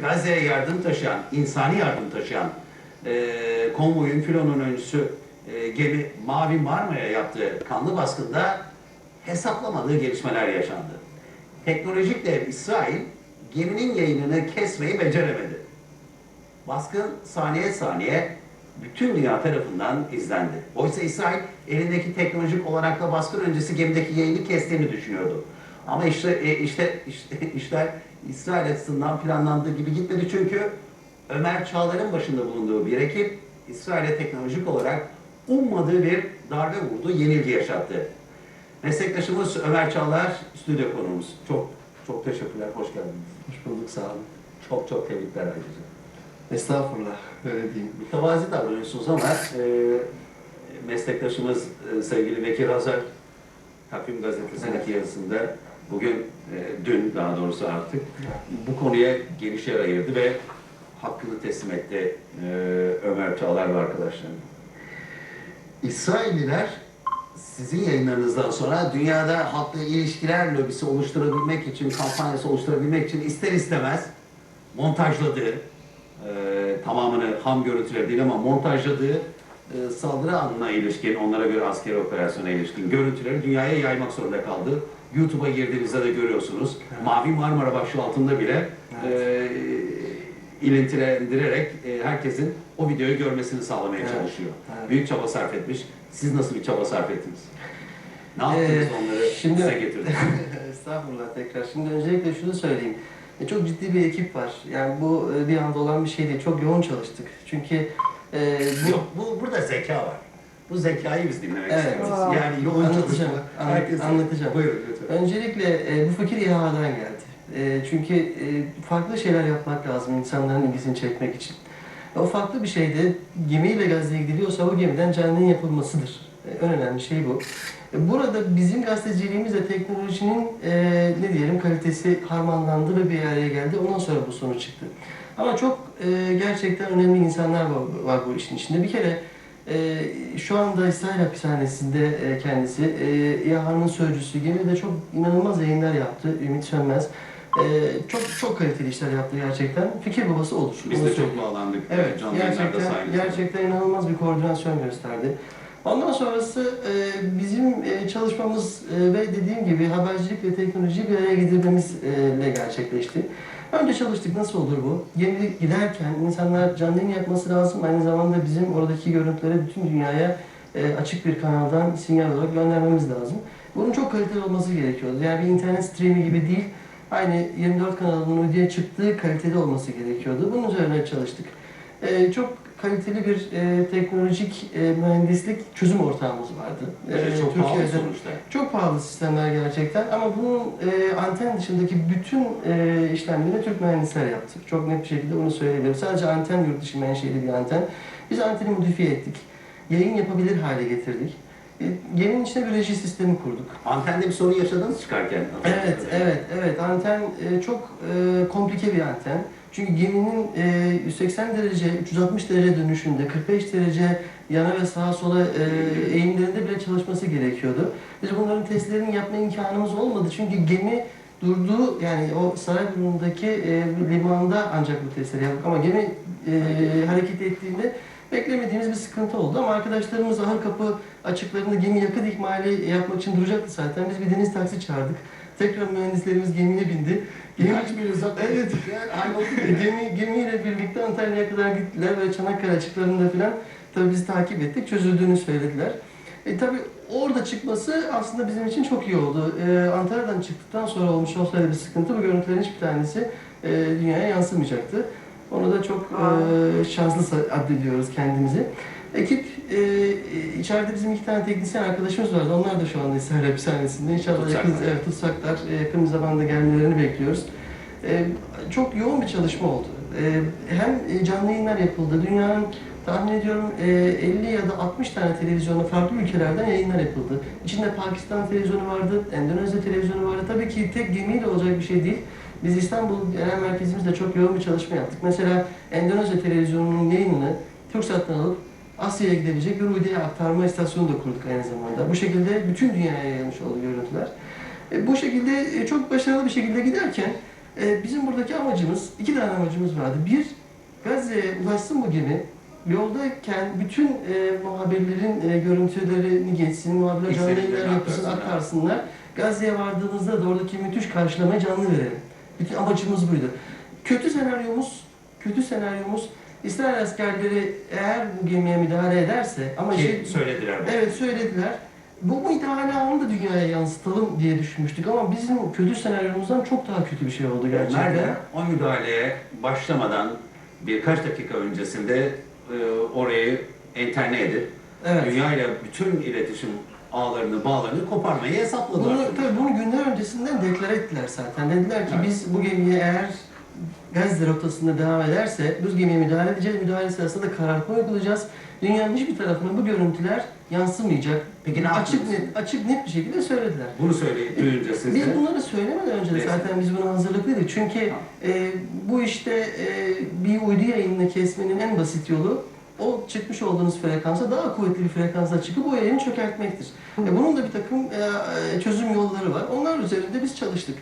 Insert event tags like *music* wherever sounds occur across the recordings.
Gazze'ye yardım taşıyan, insani yardım taşıyan e, konvoyun filonun öncüsü e, gemi Mavi Marmara'ya yaptığı kanlı baskında hesaplamadığı gelişmeler yaşandı. Teknolojik dev İsrail geminin yayınını kesmeyi beceremedi. Baskın saniye saniye bütün dünya tarafından izlendi. Oysa İsrail elindeki teknolojik olarak da baskın öncesi gemideki yayını kestiğini düşünüyordu. Ama işte e, işte işte *laughs* işler İsrail açısından planlandığı gibi gitmedi çünkü Ömer Çağlar'ın başında bulunduğu bir ekip İsrail'e teknolojik olarak ummadığı bir darbe vurdu, yenilgi yaşattı. Meslektaşımız Ömer Çağlar stüdyo konuğumuz. Çok çok teşekkürler, hoş geldiniz. Hoş bulduk sağ olun. Çok çok tebrikler ayrıca. Estağfurullah öyle diyeyim. Mütevazi davranıyorsunuz ama e, meslektaşımız e, sevgili Bekir Hazar Takvim Gazetesi'ndeki yazısında bugün, e, dün daha doğrusu artık bu konuya geniş yer ayırdı ve hakkını teslim etti e, Ömer Çağlar ve arkadaşlarına. İsrailliler sizin yayınlarınızdan sonra dünyada halkla ilişkiler lobisi oluşturabilmek için, kampanyası oluşturabilmek için ister istemez montajladığı, e, tamamını ham görüntüler değil ama montajladığı e, saldırı anına ilişkin, onlara göre askeri operasyona ilişkin görüntüleri dünyaya yaymak zorunda kaldı. YouTube'a girdiğinizde de görüyorsunuz. Mavi Marmara başlığı altında bile e, ilintilendirerek e, herkesin o videoyu görmesini sağlamaya Evet. çalışıyor. Evet. Büyük çaba sarf etmiş. Siz nasıl bir çaba sarf ettiniz? Ne yaptınız Ee, onları şimdi- size getirdiniz? *laughs* Estağfurullah tekrar. Şimdi öncelikle şunu söyleyeyim. E, çok ciddi bir ekip var. Yani bu e, bir anda olan bir şey değil. Çok yoğun çalıştık. Çünkü e, bu Yok, bu, burada zeka var. Bu zekayı biz dinlemek Evet. istiyoruz. Yani yoğun Anlatacağım, çalışma. Herkes- anlatacağım. Buyurun lütfen. Öncelikle e, bu fikir İHA'dan geldi. E, çünkü e, farklı şeyler yapmak lazım insanların ilgisini çekmek için. E, o farklı bir şey de gemiyle Gazze'ye gidiliyorsa o gemiden canlı yayın yapılmasıdır. E, en önemli şey bu. E, burada bizim gazeteciliğimizle teknolojinin e, ne diyelim kalitesi harmanlandı ve bir araya geldi. Ondan sonra bu sonuç çıktı. Ama çok e, gerçekten önemli insanlar var, var bu işin içinde. Bir kere e, şu anda İsrail hapishanesinde e, kendisi e, İHA'nın sözcüsü gemide çok inanılmaz yayınlar yaptı. Ümit Sönmez. E, çok çok kaliteli işler yaptı gerçekten. Fikir babası olur. Biz de çok bağlandık. Evet, Canlı gerçekten, gerçekten inanılmaz bir koordinasyon gösterdi. Ondan sonrası e, bizim e, çalışmamız e, ve dediğim gibi habercilik ve teknolojiyi bir araya getirmemizle gerçekleşti. Önce çalıştık, nasıl olur bu? Gemi giderken insanlar canlı yayın yapması lazım. Aynı zamanda bizim oradaki görüntüleri bütün dünyaya e, açık bir kanaldan sinyal olarak göndermemiz lazım. Bunun çok kaliteli olması gerekiyordu. Yani bir internet streami gibi değil, aynı 24 kanalının uyduya çıktığı kaliteli olması gerekiyordu. Bunun üzerine çalıştık. Ee, çok kaliteli bir e, teknolojik e, mühendislik çözüm ortağımız vardı. Evet, Ee, çok pahalı Türkiye'de- sonuçta. Çok pahalı sistemler gerçekten ama bunun e, anten dışındaki bütün e, işlemleri Türk mühendisler yaptı. Çok net bir şekilde bunu söyleyebilirim. Sadece anten yurt dışı menşeli bir anten. Biz anteni modifiye ettik. Yayın yapabilir hale getirdik. E, geminin içine bir reji sistemi kurduk. Antende bir sorun yaşadınız çıkarken. Evet, evet, evet. Anten e, çok e, komplike bir anten. Çünkü geminin e, 180 derece, 360 derece dönüşünde, 45 derece yana ve sağa sola e, eğimlerinde bile çalışması gerekiyordu. Biz bunların testlerini yapma imkanımız olmadı. Çünkü gemi durduğu, yani o Sarayburnu'ndaki e, limanda ancak bu testleri yaptık. Ama gemi e, hareket ettiğinde beklemediğimiz bir sıkıntı oldu. Ama arkadaşlarımız ahır kapı açıklarında gemi yakıt ikmali yapmak için duracaktı zaten. Biz bir deniz taksi çağırdık. Tekrar mühendislerimiz gemiye bindi. Gemi, Birkaç bir uzak. Evet. Yani aynı gemi, gemiyle birlikte Antalya'ya kadar gittiler ve Çanakkale açıklarında falan tabii bizi takip ettik. Çözüldüğünü söylediler. E tabii orada çıkması aslında bizim için çok iyi oldu. E, Antalya'dan çıktıktan sonra olmuş olsaydı bir sıkıntı bu görüntülerin hiçbir tanesi e, dünyaya yansımayacaktı. Onu da çok e, şanslı addediyoruz kendimizi. Ekip e, içeride bizim iki tane teknisyen arkadaşımız vardı. Onlar da şu anda İsrail hapishanesinde. İnşallah yakın, Tutsaklar. evet, tutsaklar. E, yakın zamanda gelmelerini bekliyoruz. E, çok yoğun bir çalışma oldu. E, hem canlı yayınlar yapıldı. Dünyanın tahmin ediyorum e, 50 ya da 60 tane televizyonda farklı ülkelerden yayınlar yapıldı. İçinde Pakistan televizyonu vardı, Endonezya televizyonu vardı. Tabii ki tek gemiyle olacak bir şey değil. Biz İstanbul Genel Merkezimizde çok yoğun bir çalışma yaptık. Mesela Endonezya televizyonunun yayınını TürkSat'tan alıp Asya'ya gidebilecek bir uyduya aktarma istasyonu da kurduk aynı zamanda. Bu şekilde bütün dünyaya yayılmış oldu görüntüler. E, bu şekilde e, çok başarılı bir şekilde giderken E, bizim buradaki amacımız, iki tane amacımız vardı. Bir, Gazze'ye ulaşsın bu gemi. Yoldayken bütün e, muhabirlerin e, görüntülerini geçsin, muhabirler canlı yayınlar aktarsınlar. aktarsınlar. Gazze'ye vardığımızda da oradaki müthiş karşılamayı canlı verelim. Bütün amacımız buydu. Kötü senaryomuz, kötü senaryomuz İsrail askerleri eğer bu gemiye müdahale ederse ama Ki şey, söylediler bunu. Evet söylediler. Bu müdahale anını da dünyaya yansıtalım diye düşünmüştük ama bizim kötü senaryomuzdan çok daha kötü bir şey oldu gerçekten. Da o müdahaleye başlamadan birkaç dakika öncesinde e, orayı enterne edip Evet. dünya ile bütün iletişim ağlarını, bağlarını koparmayı hesapladılar. Bunu, tabii bunu günler öncesinden deklar ettiler zaten. Dediler ki Evet. biz bu gemiye eğer Gazze rotasında devam ederse biz gemiye müdahale edeceğiz. Müdahale sırasında karartma uygulayacağız. Dünyanın hiçbir tarafına bu görüntüler yansımayacak. Peki ne açık net, açık net bir şekilde söylediler. Bunu söyleyip duyunca siz Biz de bunları söylemeden önce de Neyse. zaten biz buna hazırlıklıydık. Çünkü e, bu işte e, bir uydu yayınını kesmenin en basit yolu o çıkmış olduğunuz frekansa daha kuvvetli bir frekansa çıkıp o yayını çökertmektir. E, bunun da bir takım e, çözüm yolları var. Onlar üzerinde biz çalıştık.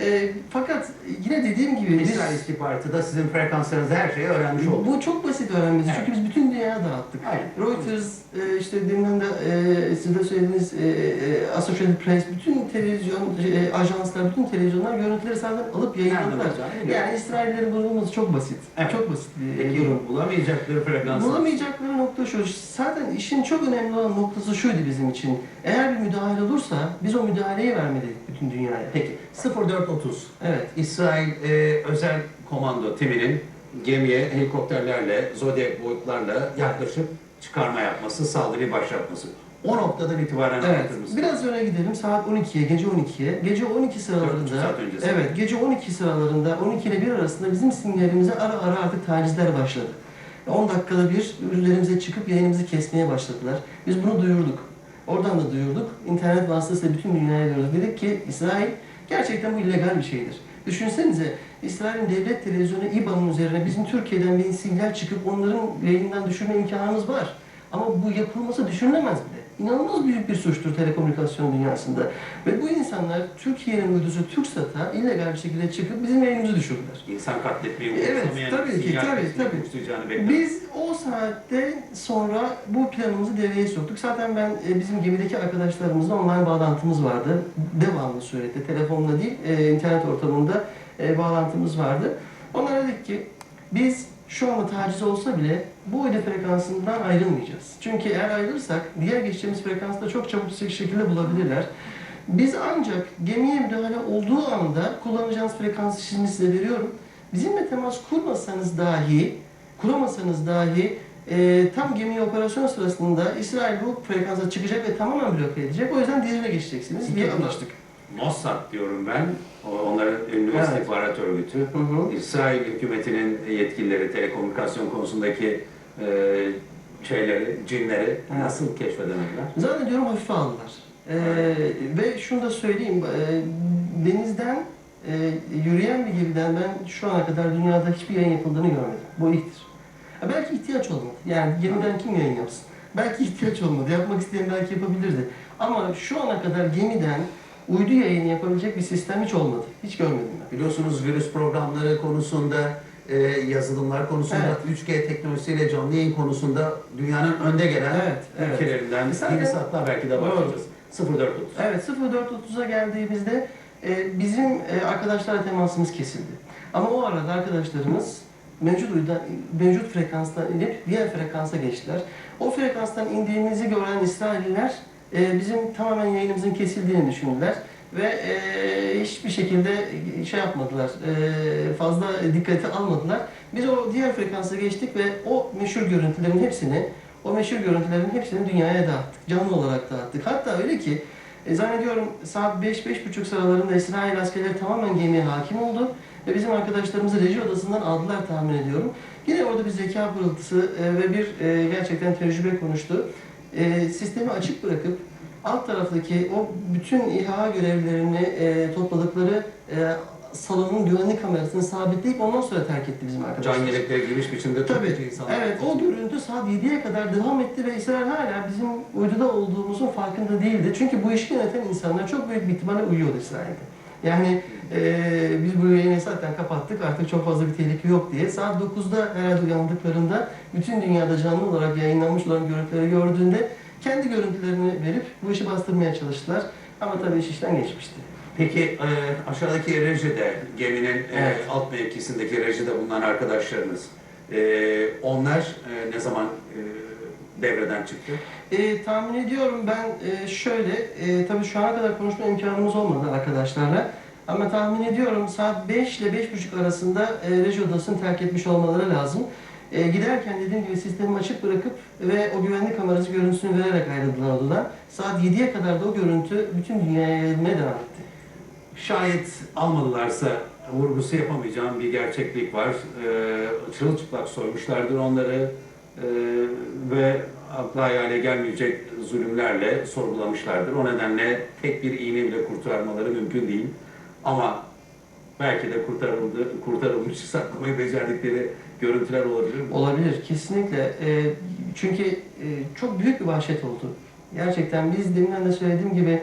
E, fakat yine dediğim gibi biz, İsrail istihbaratı da sizin frekanslarınızı her şeyi öğrenmiş oldu. bu çok basit öğrenmesi. Evet. Çünkü biz bütün dünyaya dağıttık. Aynen. Reuters, e, işte demin de e, siz de söylediğiniz e, e, Associated Press, bütün televizyon e, ajanslar, bütün televizyonlar görüntüleri zaten alıp yayınladılar. Yani İsraillerin bulunması çok basit. Evet. Çok basit bir Peki durum. bulamayacakları frekansı. Bulamayacakları nokta şu. Zaten işin çok önemli olan noktası şuydu bizim için. Eğer bir müdahale olursa biz o müdahaleyi vermeliydik bütün dünyaya. Peki 0430 Evet. İsrail e, özel komando timinin gemiye helikopterlerle, Zodiac boyutlarla yaklaşıp çıkarma yapması, saldırıyı başlatması. O noktadan itibaren Evet. anlatır? Biraz öne gidelim. Saat 12'ye, gece 12'ye. Gece 12 sıralarında saat öncesi. Evet, gece 12 sıralarında 12 ile 1 arasında bizim sinyalimize ara ara artık tacizler başladı. 10 dakikada bir üzerimize çıkıp yayınımızı kesmeye başladılar. Biz bunu duyurduk. Oradan da duyurduk. İnternet vasıtasıyla bütün dünyaya duyurduk. Dedik ki İsrail gerçekten bu illegal bir şeydir. Düşünsenize İsrail'in devlet televizyonu İBA'nın üzerine bizim Türkiye'den bir sinyal çıkıp onların yayından düşürme imkanımız var. Ama bu yapılması düşünülemez bile. İnanılmaz büyük bir suçtur telekomünikasyon dünyasında. Ve bu insanlar Türkiye'nin uydusu TürkSat'a illegal bir şekilde çıkıp bizim yayınımızı düşürdüler. İnsan katletmeyi Evet, tabii ki, tabii, tabii. Biz o saatte sonra bu planımızı devreye soktuk. Zaten ben e, bizim gemideki arkadaşlarımızla online bağlantımız vardı. Devamlı surette, telefonla değil, e, internet ortamında e, bağlantımız vardı. Onlara dedik ki biz şu anda taciz olsa bile bu uydu frekansından ayrılmayacağız. Çünkü eğer ayrılırsak diğer geçeceğimiz frekansta çok çabuk bir şekilde bulabilirler. Biz ancak gemiye müdahale olduğu anda kullanacağınız frekansı şimdi size veriyorum. Bizimle temas kurmasanız dahi, kuramasanız dahi e, tam gemi operasyon sırasında İsrail bu frekansa çıkacak ve tamamen bloke edecek. O yüzden diğerine geçeceksiniz diye anlaştık. Mossad diyorum ben. Onların ünlü Evet. istihbarat örgütü. Hı hı. İsrail hükümetinin yetkilileri telekomünikasyon konusundaki e, şeyleri, cinleri Evet. nasıl keşfedemediler? Zannediyorum hafife aldılar. Ee, ve şunu da söyleyeyim, e, denizden e, yürüyen bir gemiden ben şu ana kadar dünyada hiçbir yayın yapıldığını görmedim. Bu ilktir. Ha, belki ihtiyaç olmadı. Yani gemiden kim yayın yapsın? Belki ihtiyaç olmadı. Yapmak isteyen belki yapabilirdi. Ama şu ana kadar gemiden uydu yayını yapabilecek bir sistem hiç olmadı. Hiç görmedim ben. Biliyorsunuz virüs programları konusunda, e, yazılımlar konusunda, 3G teknolojisiyle canlı yayın konusunda dünyanın önde gelen Evet, evet. ülkelerinden Zaten- birisi hatta belki de başlayacağız. 0430. Evet 04.30'a geldiğimizde e, bizim e, arkadaşlarla temasımız kesildi. Ama o arada arkadaşlarımız mevcut uyda, mevcut frekanstan inip diğer frekansa geçtiler. O frekanstan indiğimizi gören İsrailliler e, bizim tamamen yayınımızın kesildiğini düşündüler ve e, hiçbir şekilde şey yapmadılar, e, fazla dikkate almadılar. Biz o diğer frekansa geçtik ve o meşhur görüntülerin hepsini o meşhur görüntülerin hepsini dünyaya dağıttık. Canlı olarak dağıttık. Hatta öyle ki e, zannediyorum saat 5-5.30 sıralarında İsrail askerleri tamamen gemiye hakim oldu. Ve bizim arkadaşlarımızı reji odasından aldılar tahmin ediyorum. Yine orada bir zeka pırıltısı e, ve bir e, gerçekten tecrübe konuştu. E, sistemi açık bırakıp alt taraftaki o bütün İHA görevlilerini e, topladıkları e, salonun güvenlik kamerasını sabitleyip ondan sonra terk etti bizim arkadaşlar. Can yelekleri giymiş biçimde Tabii. topluca insanlar. Evet, o görüntü saat 7'ye kadar devam etti ve İsrail hala bizim uyduda olduğumuzun farkında değildi. Çünkü bu işi yöneten insanlar çok büyük bir ihtimalle uyuyordu İsrail'de. Yani Ee, biz bu yayını zaten kapattık. Artık çok fazla bir tehlike yok diye. Saat 9'da herhalde uyandıklarında bütün dünyada canlı olarak yayınlanmış olan görüntüleri gördüğünde kendi görüntülerini verip bu işi bastırmaya çalıştılar. Ama tabii iş işten geçmişti. Peki e, aşağıdaki rejide, geminin e, Evet. alt mevkisindeki rejide bulunan arkadaşlarınız, e, onlar e, ne zaman e, devreden çıktı? E, tahmin ediyorum ben e, şöyle, e, tabii şu ana kadar konuşma imkanımız olmadı arkadaşlarla. Ama tahmin ediyorum saat 5 ile 5.30 arasında e, reji odasını terk etmiş olmaları lazım. E, giderken dediğim gibi sistemi açık bırakıp ve o güvenlik kamerası görüntüsünü vererek ayrıldılar odadan. Saat 7'ye kadar da o görüntü bütün dünyaya yayılmaya devam etti. Şayet almadılarsa vurgusu yapamayacağım bir gerçeklik var. E, çırılçıplak soymuşlardır onları e, ve akla hayale gelmeyecek zulümlerle sorgulamışlardır. O nedenle tek bir iğne bile kurtarmaları mümkün değil. Ama belki de kurtarıldı, kurtarılmış *laughs* saklamayı becerdikleri görüntüler olabilir mi? Olabilir, kesinlikle. E, çünkü e, çok büyük bir vahşet oldu. Gerçekten biz deminden de söylediğim gibi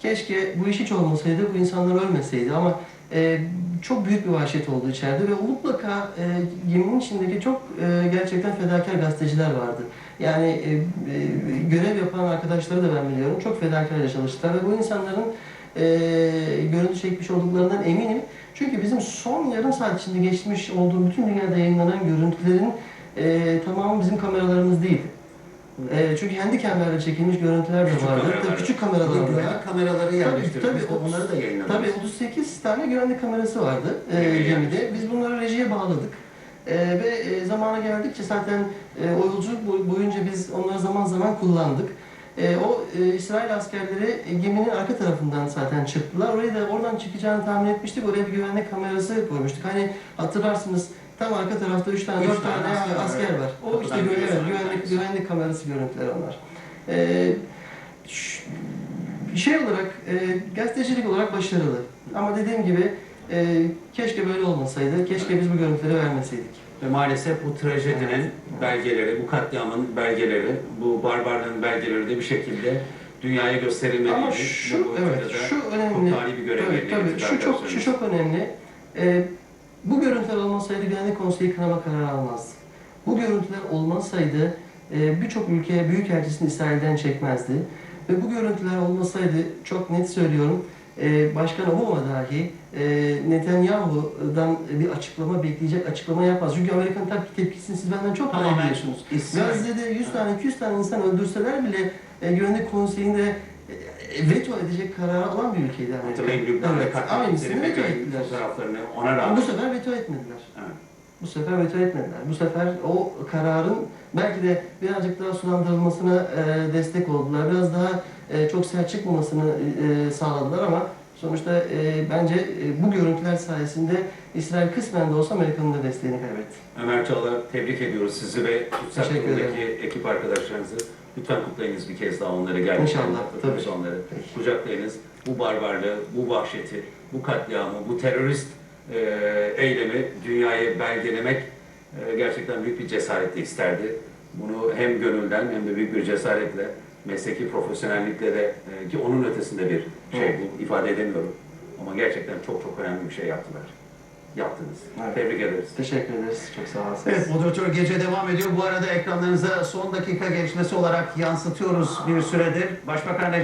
keşke bu iş hiç olmasaydı, bu insanlar ölmeseydi ama e, çok büyük bir vahşet oldu içeride ve mutlaka e, geminin içindeki çok e, gerçekten fedakar gazeteciler vardı. Yani e, e, görev yapan arkadaşları da ben biliyorum. Çok fedakarca çalıştılar ve bu insanların e, görüntü çekmiş olduklarından eminim. Çünkü bizim son yarım saat içinde geçmiş olduğu bütün dünyada yayınlanan görüntülerin e, tamamı bizim kameralarımız değil. E, çünkü handicamlarla çekilmiş görüntüler de Küçük vardı. kameralar. Tabii küçük kameralar Bu var. güvenlik kameraları yerleştirilmiş. tabii, de onları da yayınladık. Tabii 38 tane güvenlik kamerası vardı e, gemide. Biz bunları rejiye bağladık. E, ve e, zamana geldikçe zaten e, o yolculuk boy- boyunca biz onları zaman zaman kullandık. E, o e, İsrail askerleri e, geminin arka tarafından zaten çıktılar. Orayı da oradan çıkacağını tahmin etmiştik. Oraya bir güvenlik kamerası koymuştuk. Hani hatırlarsınız tam arka tarafta 3 tane, Üç 4 tane tane, asker var, asker var. O işte güvenlik, güvenlik, güvenlik kamerası görüntüleri onlar. E, şey olarak, e, gazetecilik olarak başarılı. Ama dediğim gibi e, keşke böyle olmasaydı, keşke biz bu görüntüleri vermeseydik. Ve maalesef bu trajedinin belgeleri, bu katliamın belgeleri, bu barbarlığın belgeleri de bir şekilde dünyaya gösterilmeliydi. Ama şu, evet, şu önemli. bir görev yerine tabii. Şu çok, şu çok önemli. E, bu görüntüler olmasaydı Güvenlik Konseyi kınama kararı almazdı. Bu görüntüler olmasaydı e, birçok ülke büyükelçisini İsrail'den çekmezdi. Ve bu görüntüler olmasaydı çok net söylüyorum e, Başkan Obama dahi e, Netanyahu'dan bir açıklama bekleyecek açıklama yapmaz. Çünkü Amerikan tep- tepkisini siz benden çok daha iyi Tamamen biliyorsunuz. Gazze'de 100 tane 200 tane insan öldürseler bile e, Güvenlik Konseyi'nde e, veto edecek kararı alan bir ülkeydi Amerika. Hatırlayın Lübnan'da Evet, katlettikleri veto ettiler. fotoğraflarını ona rağmen bu sefer veto etmediler. Evet. Bu sefer veto etmediler. Bu sefer o kararın belki de birazcık daha sulandırılmasına e, destek oldular. Biraz daha e, çok sert çıkmamasını e, sağladılar ama sonuçta e, bence e, bu görüntüler sayesinde İsrail kısmen de olsa Amerika'nın da desteğini kaybetti. Ömer Çağlar tebrik ediyoruz sizi ve Tutsak Teşekkür ekip arkadaşlarınızı. Lütfen kutlayınız bir kez daha onları geldiğinde. İnşallah, tabii. onları. Peki. Kucaklayınız. Bu barbarlığı, bu vahşeti, bu katliamı, bu terörist e, eylemi dünyaya belgelemek e, gerçekten büyük bir cesaretle isterdi. Bunu hem gönülden hem de büyük bir cesaretle, mesleki profesyonellikle de e, ki onun ötesinde bir şey bu ifade edemiyorum. Ama gerçekten çok çok önemli bir şey yaptılar. Yaptınız. Evet. Tebrik ederiz. Teşekkür ederiz. Çok sağ olasınız. Evet, moderatör gece devam ediyor. Bu arada ekranlarınıza son dakika gelişmesi olarak yansıtıyoruz bir süredir. Başbakan